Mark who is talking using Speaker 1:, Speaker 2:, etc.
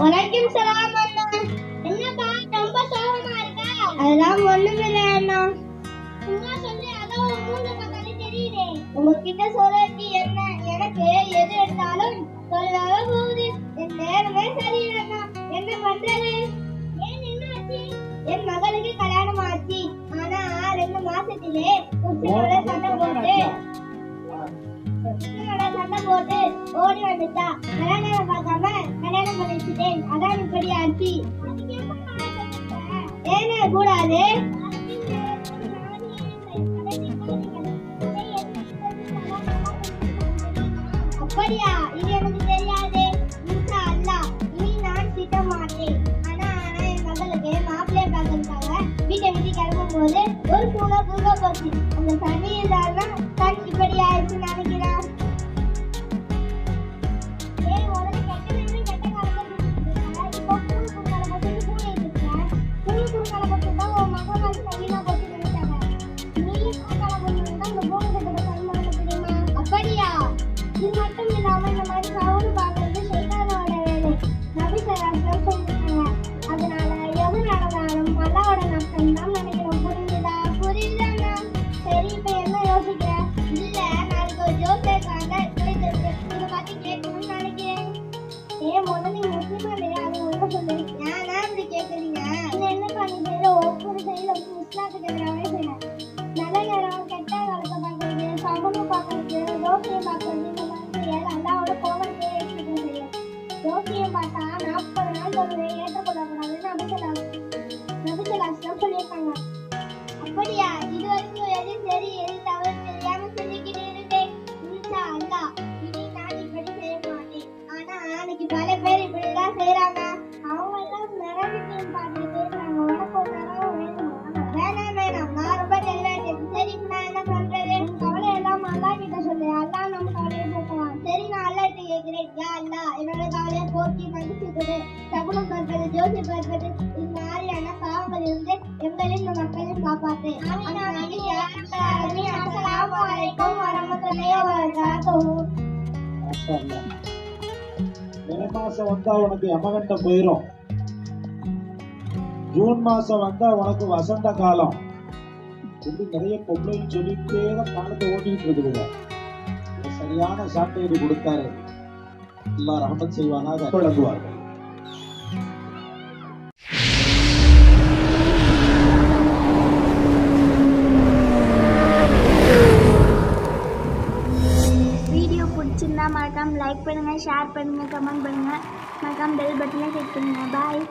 Speaker 1: வணக்கம் சலாம் அண்ணா. என்னப்பா ரொம்ப சோகமா இருக்கா? அதெல்லாம் ஒண்ணுமில்ல அண்ணா. சும்மா சொல்லி அதான் உன் மூஞ்ச பார்த்தாலே தெரியுதே. உங்ககிட்ட சொல்றதுக்கு என்ன? எனக்கு எது எடுத்தாலும் சொல்லவே போகுது. என் நேரமே சரியில்லைண்ணா என்ன பண்றது? ஏன் என்ன ஆச்சு என் மகளுக்கு கல்யாணம் ஆச்சு. ஆனா ரெண்டு மாசத்திலே சண்டை போட்டு புருஷனோட போட்டு ஓடி வந்துட்டா. கல்யாணம் பார்க்காம கல்யாணம் பண்ணி அதான் இப்படி ஆச்சு. ஏனே கூடாது. அப்படியா? இது எனக்கு தெரியாது. இன்ஷா அல்லாஹ் இனி நான் திட்ட மாட்டேன். ஆனா ஆனா என் மகளுக்கு மாப்பிள்ளைய பார்க்கறதுக்காக வீட்டை விட்டு கிளம்பும் போது ஒரு பூனை பூங்க போச்சு. அந்த ஏன் முதல்ல நீ முஸ்லிமா இல்லையா அது ஒண்ணு சொல்லுங்க ஏன்னா இப்படி கேட்குறீங்க வந்து எதிராகவே செய்யணும். நல்ல நேரம் கெட்ட காலத்தை பார்க்கறது சமூகம் பார்க்கறது ஜோசியம் பார்க்கறது இந்த மாதிரி அல்லாவோட கோபத்தை ஏற்றுக்க செய்யும். பார்த்தா நாற்பது நாள் சொல்லுவேன் ஏற்றுக்கொள்ளக்கூடாதுன்னு நபிசலாம் நபிசலாஸ்லாம் சொல்லியிருக்காங்க. அப்படியா? இது வரைக்கும் எது சரி எது தவறு தெரியாம இருந்தேன். இனி நான் இப்படி செய்ய மாட்டேன். ஆனா அன்னைக்கு பல பேர் இப்படிதான் செய்யறாங்க சகுனம் பார்ப்பது ஜோசி பார்ப்பது இந்த பாவங்கள் இருந்து எங்களையும் இந்த மக்களையும் காப்பாத்து. அஸ்ஸலாமு அலைக்கும் வரமத்துல்லாஹி வபரகாத்துஹு
Speaker 2: மே மாசம் வந்தா உனக்கு யமகண்டம் போயிரும். ஜூன் மாசம் வந்தா உனக்கு வசந்த காலம். இப்படி நிறைய பொம்பளையும் சொல்லிட்டே தான் காலத்தை ஓட்டிட்டு இருக்குதுங்க சரியான சாட்டையடி கொடுத்தாரு. எல்லாம் ரஹமத் செய்வானாக.
Speaker 1: விளங்குவார்கள். மறக்காமல் லைக் பண்ணுங்கள் ஷேர் பண்ணுங்கள் கமெண்ட் பண்ணுங்கள் மறக்காமல் பெல் பட்டனை கிளிக் பண்ணுங்கள் பாய்